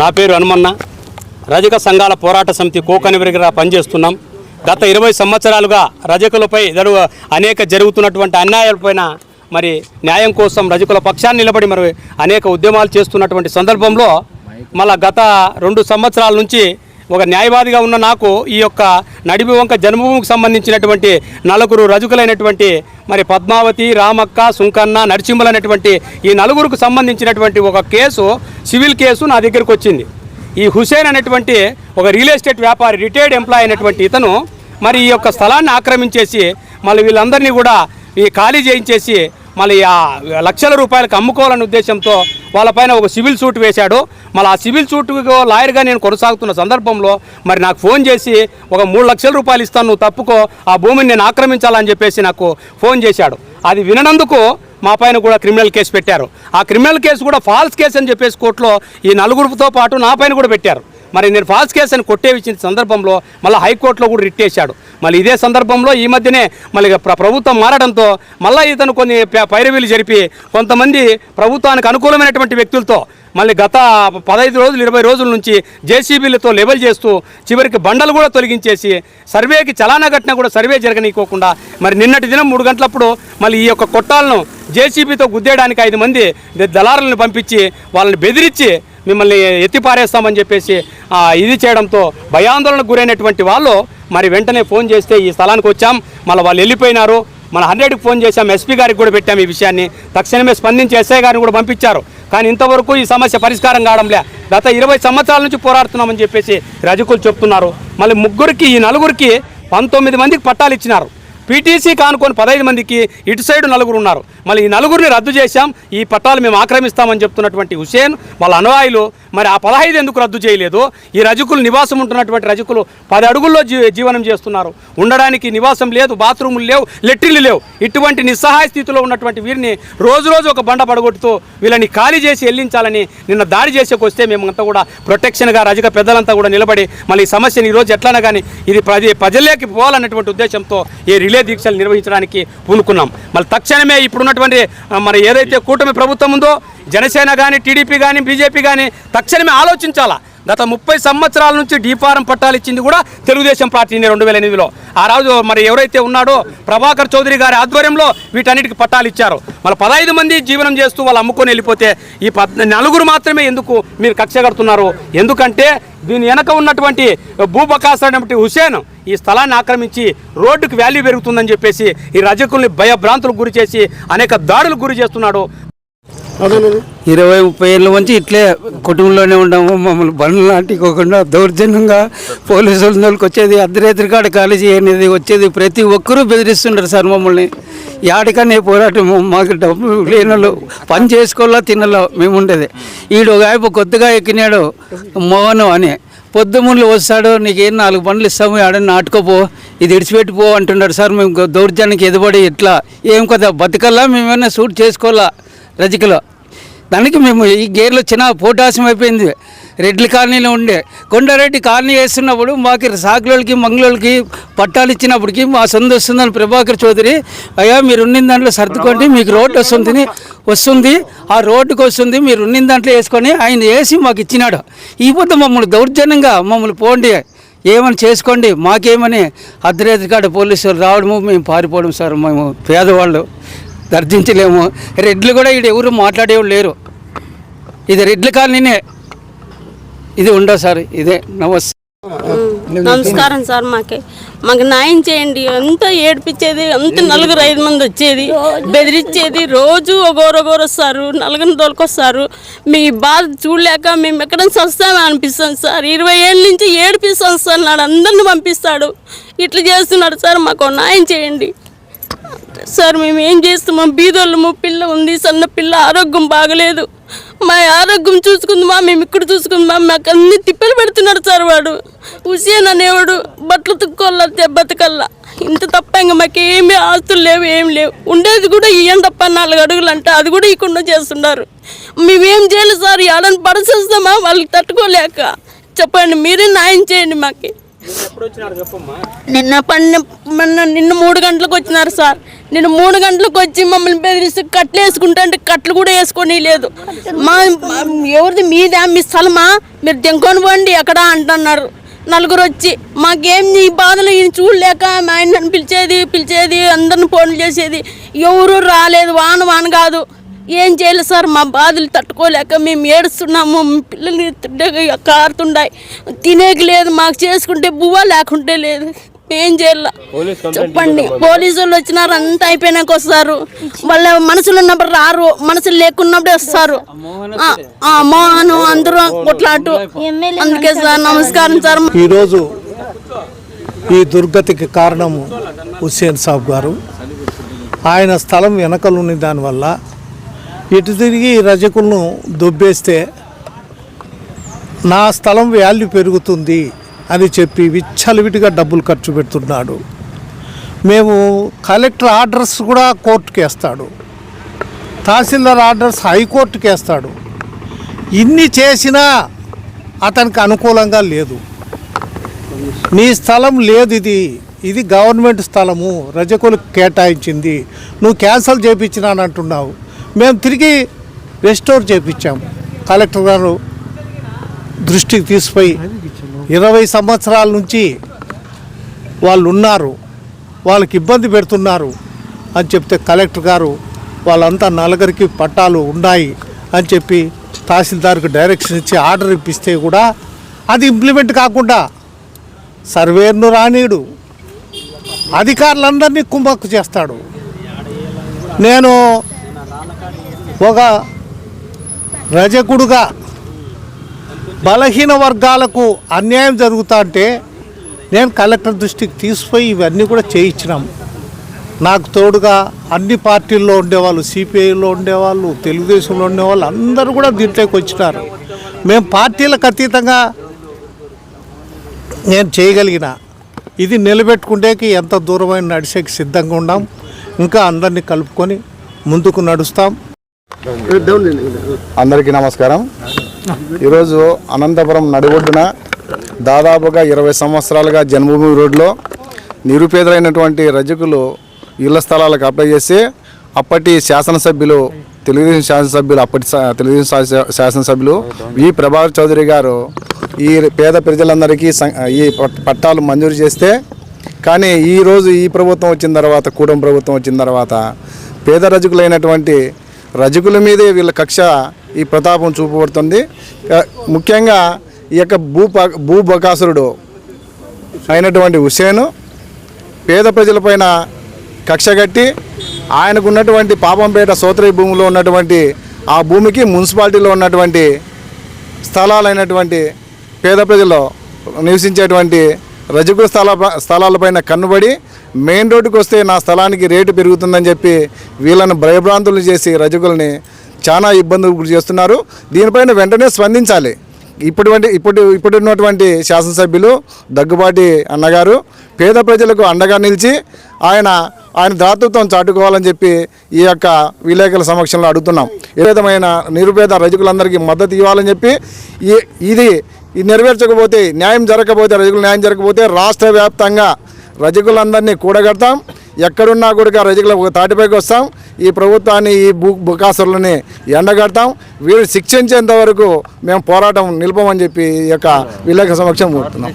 నా పేరు హనుమన్న. రజక సంఘాల పోరాట సమితి కోకనివరిగా పనిచేస్తున్నాం. గత ఇరవై సంవత్సరాలుగా రజకులపై జరుగు అనేక జరుగుతున్నటువంటి అన్యాయాలపైన మరి న్యాయం కోసం రజకుల పక్షాన్ని నిలబడి మరి అనేక ఉద్యమాలు చేస్తున్నటువంటి సందర్భంలో మళ్ళా గత రెండు సంవత్సరాల నుంచి ఒక న్యాయవాదిగా ఉన్న నాకు ఈ యొక్క నడిమి వంక జన్మభూమికి సంబంధించినటువంటి నలుగురు రజకులైనటువంటి మరి పద్మావతి రామక్క సుంకన్న నరసింహులు అనేటువంటి ఈ నలుగురికి సంబంధించినటువంటి ఒక కేసు సివిల్ కేసు నా దగ్గరకు వచ్చింది. ఈ హుసేన్ అనేటువంటి ఒక రియల్ ఎస్టేట్ వ్యాపారి రిటైర్డ్ ఎంప్లాయ్ అయినటువంటి ఇతను మరి ఈ యొక్క స్థలాన్ని ఆక్రమించేసి మళ్ళీ వీళ్ళందరినీ కూడా ఈ ఖాళీ చేయించేసి మళ్ళీ ఆ లక్షల రూపాయలకు అమ్ముకోవాలనే ఉద్దేశంతో వాళ్ళపైన ఒక సివిల్ సూట్ వేశాడు. మళ్ళీ ఆ సివిల్ సూట్కు లాయర్గా నేను కొనసాగుతున్న సందర్భంలో మరి నాకు ఫోన్ చేసి ఒక మూడు లక్షల రూపాయలు ఇస్తాను నువ్వు తప్పుకో ఆ భూమిని నేను ఆక్రమించాలని చెప్పేసి నాకు ఫోన్ చేశాడు. అది విననందుకు మా పైన కూడా క్రిమినల్ కేసు పెట్టారు. ఆ క్రిమినల్ కేసు కూడా ఫాల్స్ కేసు అని చెప్పేసి కోర్టులో ఈ నలుగురితో పాటు నా పైన కూడా పెట్టారు. మరి నేను ఫాల్స్ కేసు అని కొట్టేవిచ్చిన సందర్భంలో మళ్ళీ హైకోర్టులో కూడా రిట్టేశాడు. మళ్ళీ ఇదే సందర్భంలో ఈ మధ్యనే మళ్ళీ ప్రభుత్వం మారడంతో మళ్ళీ ఇతను కొన్ని ప- పైరవీలు జరిపి కొంతమంది ప్రభుత్వానికి అనుకూలమైనటువంటి వ్యక్తులతో మళ్ళీ గత పదహైదు రోజులు ఇరవై రోజుల నుంచి జేసీబీలతో లెవెల్ చేస్తూ చివరికి బండలు కూడా తొలగించేసి సర్వేకి చలానా ఘటన కూడా సర్వే జరగనీయకోకుండా మరి నిన్నటి దినం మూడు గంటలప్పుడు మళ్ళీ ఈ యొక్క కొట్టాలను జేసీబీతో గుద్దేయడానికి ఐదు మంది దళారులను పంపించి వాళ్ళని బెదిరించి మిమ్మల్ని ఎత్తిపారేస్తామని చెప్పేసి ఇది చేయడంతో భయాందోళనకు గురైనటువంటి వాళ్ళు మరి వెంటనే ఫోన్ చేస్తే ఈ స్థలానికి వచ్చాం మళ్ళీ వాళ్ళు వెళ్ళిపోయినారు. మన హండ్రెడ్కి ఫోన్ చేశాం ఎస్పీ గారికి కూడా పెట్టాం ఈ విషయాన్ని. తక్షణమే స్పందించి ఎస్ఐ గారిని కూడా పంపించారు. కానీ ఇంతవరకు ఈ సమస్య పరిష్కారం కావడంలే. గత ఇరవై సంవత్సరాల నుంచి పోరాడుతున్నామని చెప్పేసి రజకులు చెప్తున్నారు. మళ్ళీ ముగ్గురికి ఈ నలుగురికి పంతొమ్మిది మందికి పట్టాలు ఇచ్చినారు. పీటీసీ కానుకొని పదహైదు మందికి ఇటు సైడ్ నలుగురు ఉన్నారు. మళ్ళీ ఈ నలుగురిని రద్దు చేశాం. ఈ పట్టాలు మేము ఆక్రమిస్తామని చెప్తున్నటువంటి హుసేన్ వాళ్ళ అనువాయులు మరి ఆ పదహైదు ఎందుకు రద్దు చేయలేదు? ఈ రజకులు నివాసం ఉంటున్నటువంటి రజకులు పది అడుగుల్లో జీవనం చేస్తున్నారు. ఉండడానికి నివాసం లేదు బాత్రూములు లేవు లెట్రిన్లు లేవు. ఇటువంటి నిస్సహాయ స్థితిలో ఉన్నటువంటి వీరిని రోజు రోజు ఒక బండ పడగొట్టుతూ వీళ్ళని ఖాళీ చేసి వెళ్ళించాలని నిన్న దాడి చేసేకొస్తే మేమంతా కూడా ప్రొటెక్షన్గా రజక పెద్దలంతా కూడా నిలబడి మళ్ళీ ఈ సమస్యని ఈరోజు ఎట్లైనా కానీ ఇది ప్రజ ప్రజల్లోకి పోవాలన్నటువంటి ఉద్దేశంతో ఈ రిలే దీక్షలు నిర్వహించడానికి పూనుకున్నాం. మళ్ళీ తక్షణమే ఇప్పుడున్నటువంటి మరి ఏదైతే కూటమి ప్రభుత్వం ఉందో జనసేన కానీ టీడీపీ కానీ బీజేపీ కానీ తక్షణమే ఆలోచించాలా? గత ముప్పై సంవత్సరాల నుంచి డీఫారం పట్టాలు ఇచ్చింది కూడా తెలుగుదేశం పార్టీని రెండు వేల ఎనిమిదిలో. ఆ రోజు మరి ఎవరైతే ఉన్నాడో ప్రభాకర్ చౌదరి గారి ఆధ్వర్యంలో వీటన్నిటికి పట్టాలు ఇచ్చారు. మళ్ళీ పదహైదు మంది జీవనం చేస్తూ వాళ్ళు అమ్ముకొని వెళ్ళిపోతే ఈ పద్ నలుగురు మాత్రమే ఎందుకు మీరు కక్ష కడుతున్నారు? ఎందుకంటే దీని వెనక ఉన్నటువంటి భూబకాస్ అనేటువంటి హుసేన్ ఈ స్థలాన్ని ఆక్రమించి రోడ్డుకు వాల్యూ పెరుగుతుందని చెప్పేసి ఈ రజకుల్ని భయభ్రాంతులకు గురి చేసి అనేక దాడులకు గురి చేస్తున్నాడు. ఇరవై ముప్పై ఏళ్ళ నుంచి ఇట్లే కుటుంబంలోనే ఉన్నాము. మమ్మల్ని బండ్లు నాటికోకుండా దౌర్జన్యంగా పోలీసు వాళ్ళకి వచ్చేది అర్ధరాత్రి కాడ కాలేజీ అనేది వచ్చేది ప్రతి ఒక్కరూ బెదిరిస్తుంటారు సార్ మమ్మల్ని. యాడికనే పోరాటం మాకు డబ్బు లేనలో పని చేసుకోవాలా తినలో మేము ఉండేది. ఈడు ఒక ఆయన కొత్తగా ఎక్కినాడు మోహన్ అని. పొద్దుముళ్ళు వస్తాడు నీకేం నాలుగు బండ్లు ఇస్తాము ఆడని నాటుకోపో ఇది ఇడిచిపెట్టిపో అంటున్నాడు సార్. మేము దౌర్జన్యానికి ఎదుబడి ఇట్లా ఏం కదా బతకల్లా మేమేమైనా సూట్ చేసుకోవాలా రజకలో? దానికి మేము ఈ గేర్లో చిన్న పోటాసం అయిపోయింది. రెడ్ల కాలనీలో ఉండే. కొండారెడ్డి కాలనీ వేస్తున్నప్పుడు మాకు సాకులకి మంగళోళ్ళకి పట్టాలు ఇచ్చినప్పటికీ మా సొంత వస్తుందని ప్రభాకర్ చౌదరి అయ్యా మీరు ఉన్న దాంట్లో సర్దుకోండి మీకు రోడ్డు వస్తుంది వస్తుంది. ఆ రోడ్డుకి వస్తుంది మీరు ఉన్న దాంట్లో వేసుకొని ఆయన వేసి మాకు ఇచ్చినాడు. ఈ పొద్దు మమ్మల్ని దౌర్జన్యంగా మమ్మల్ని పోండి. ఏమని చేసుకోండి? మాకేమని అర్ధరాత్రి కాడ పోలీసులు రావడము మేము పారిపోవడం సార్ మేము పేదవాళ్ళు. దర్శించలేము రెడ్లు కూడా ఇక్కడ ఎవరు మాట్లాడేవాళ్ళు లేరు. ఇది రెడ్ల కాలనీనే. ఇది ఉండవు సార్ ఇదే. నమస్తే. నమస్కారం సార్ మాకే. మాకు న్యాయం చేయండి. అంతా ఏడిపించేది అంత నలుగురు ఐదు మంది వచ్చేది బెదిరించేది. రోజు ఒకరొకరు వస్తారు నలుగురు తోలుకొస్తారు. మీ బాధ చూడలేక మేము ఎక్కడ సస్తామే అనిపిస్తాం సార్. ఇరవై ఏళ్ళ నుంచి ఏడిపిస్తాం సార్. నాడు అందరిని పంపిస్తాడు. ఇట్లా చేస్తున్నాడు సార్ మాకు న్యాయం చేయండి. సార్ మేము ఏం చేస్తున్నాం? బీదోళ్ళము పిల్ల ఉంది సన్న పిల్ల ఆరోగ్యం బాగలేదు. మా ఆరోగ్యం చూసుకుందామా మేము ఇక్కడ చూసుకుందామా మాకు అన్ని తిప్పలు పెడుతున్నాడు సార్ వాడు. హుసేన్ అనేవాడు బట్టలు తుక్కోల్లా బతకల్లా ఇంత తప్ప ఇంకా మాకేమీ ఆస్తులు లేవు ఏం లేవు. ఉండేది కూడా ఇయ్యం తప్ప నాలుగు అడుగులు అంటే అది కూడా ఇవ్వకుండా చేస్తున్నారు. మేమేం చేయాలి సార్? ఏడని పడసేస్తామా వాళ్ళకి తట్టుకోలేక. చెప్పండి మీరే న్యాయం చేయండి మాకు. నిన్న పన్నె నిన్న మూడు గంటలకు వచ్చినారు సార్. నేను మూడు గంటలకు వచ్చి మమ్మల్ని బెదిరిస్తే కట్లు వేసుకుంటా అంటే కట్లు కూడా వేసుకొని లేదు. మా ఎవరిది మీదా? మీ స్థలమా? మీరు దెంకొని పోండి ఎక్కడ అంటున్నారు. నలుగురు వచ్చి మాకేం ఈ బాధలు? ఈయన చూడలేక మా ఆయన నన్ను పిలిచేది పిలిచేది అందరిని ఫోన్లు చేసేది. ఎవరు రాలేదు వాన వాన కాదు. ఏం చేయలేదు సార్? మా బాధలు తట్టుకోలేక మేము ఏడుస్తున్నాము. పిల్లలు పిల్లల్ని కారుతుండాయి. తినేకి లేదు మాకు చేసుకుంటే బువ్వ లేకుంటే లేదు. ఏం చేయాల? చెప్పండి. పోలీసు వాళ్ళు వచ్చినారు అంతా అయిపోయినాక వస్తారు. వాళ్ళ మనసులో ఉన్నప్పుడు రారు మనసులు లేకున్నప్పుడే వస్తారు. మోహను అందరూ కొట్లాటు. అందుకే సార్ నమస్కారం సార్. ఈరోజు ఈ దుర్గతికి కారణము హుస్సేన్ సాబ్ గారు. ఆయన స్థలం వెనకలున్న దానివల్ల ఇటు తిరిగి రజకులను దొబ్బేస్తే నా స్థలం వాల్యూ పెరుగుతుంది. అని చెప్పి విచ్చలవిటిగా డబ్బులు ఖర్చు పెడుతున్నాడు. మేము కలెక్టర్ ఆర్డర్స్ కూడా కోర్టుకి వేస్తాడు. తహసీల్దార్ ఆర్డర్స్ హైకోర్టుకి వేస్తాడు. ఇన్ని చేసినా అతనికి అనుకూలంగా లేదు. నీ స్థలం లేదు ఇది. ఇది గవర్నమెంట్ స్థలము. రజకులు కేటాయించింది. నువ్వు క్యాన్సల్ చేయించినానంటున్నావు మేము తిరిగి రెస్టోర్ చేయించాము కలెక్టర్ గారు దృష్టికి తీసుకుపోయి ఇరవై సంవత్సరాల నుంచి వాళ్ళు ఉన్నారు వాళ్ళకి ఇబ్బంది పెడుతున్నారు అని చెప్తే కలెక్టర్ గారు వాళ్ళంతా నలుగురికి పట్టాలు ఉన్నాయి అని చెప్పి తహసీల్దార్కి డైరెక్షన్ ఇచ్చి ఆర్డర్ ఇప్పిస్తే కూడా అది ఇంప్లిమెంట్ కాకుండా సర్వేర్ను రానీడు అధికారులందరినీ కుంభక్కు చేస్తాడు. నేను ఒక రజకుడుగా బలహీన వర్గాలకు అన్యాయం జరుగుతా అంటే నేను కలెక్టర్ దృష్టికి తీసుకుపోయి ఇవన్నీ కూడా చేయించినాం. నాకు తోడుగా అన్ని పార్టీల్లో ఉండేవాళ్ళు సిపిఐలో ఉండేవాళ్ళు తెలుగుదేశంలో ఉండేవాళ్ళు అందరూ కూడా దీంట్లోకి వచ్చినారు. మేము పార్టీలకు అతీతంగా నేను చేయగలిగిన ఇది నిలబెట్టుకుంటేకి ఎంత దూరమైన నడిచేకి సిద్ధంగా ఉన్నాం ఇంకా అందరినీ కలుపుకొని ముందుకు నడుస్తాం. అందరికీ నమస్కారం. ఈరోజు అనంతపురం నడిబొడ్డున దాదాపుగా ఇరవై సంవత్సరాలుగా జన్మభూమి రోడ్లో నిరుపేదలైనటువంటి రజకులు ఇళ్ళ స్థలాలకు అప్లై చేసి అప్పటి శాసనసభ్యులు తెలుగుదేశం శాసనసభ్యులు అప్పటి తెలుగుదేశం శాసనసభ్యులు వి. ప్రభాకర్ చౌదరి గారు ఈ పేద ప్రజలందరికీ సం- ఈ పట్టాలు మంజూరు చేస్తే కానీ ఈరోజు ఈ ప్రభుత్వం వచ్చిన తర్వాత కూడం ప్రభుత్వం వచ్చిన తర్వాత పేద రజకులైనటువంటి రజకుల మీదే వీళ్ళ కక్ష ఈ ప్రతాపం చూపబడుతుంది. ముఖ్యంగా ఈ యొక్క భూ భూ బకాసురుడు అయినటువంటి హుసేను పేద ప్రజలపైన కక్ష కట్టి ఆయనకు ఉన్నటువంటి పాపంపేట సోదరి భూమిలో ఉన్నటువంటి ఆ భూమికి మున్సిపాలిటీలో ఉన్నటువంటి స్థలాలైనటువంటి పేద ప్రజలు నివసించేటువంటి రజకు స్థల స్థలాలపైన కన్నుబడి మెయిన్ రోడ్డుకు వస్తే నా స్థలానికి రేటు పెరుగుతుందని చెప్పి వీళ్ళను భయభ్రాంతులు చేసి రజకుల్ని చాలా ఇబ్బందులు గురి చేస్తున్నారు. దీనిపైన వెంటనే స్పందించాలి. ఇప్పటి ఇప్పుడు ఇప్పుడు ఉన్నటువంటి శాసనసభ్యులు దగ్గుబాటి అన్నగారు పేద ప్రజలకు అండగా నిలిచి ఆయన ఆయన దాతృత్వం చాటుకోవాలని చెప్పి ఈ యొక్క విలేకరుల సమక్షంలో అడుగుతున్నాం. ఏ విధమైన నిరుపేద రజకులందరికీ మద్దతు ఇవ్వాలని చెప్పి ఇది ఇది నెరవేర్చకపోతే న్యాయం జరగకపోతే రజకులు న్యాయం జరగకపోతే రాష్ట్ర వ్యాప్తంగా రజకులందరినీ కూడగడతాం. ఎక్కడున్నా కూడా రజకులు ఒక తాటిపైకి వస్తాం. ఈ ప్రభుత్వాన్ని ఈ భూ బుకాసులని ఎండగడతాం. వీరు శిక్షించేంత వరకు మేము పోరాటం నిలపమని చెప్పి ఈ యొక్క విలేకరుల సమక్షం కోరుతున్నాం.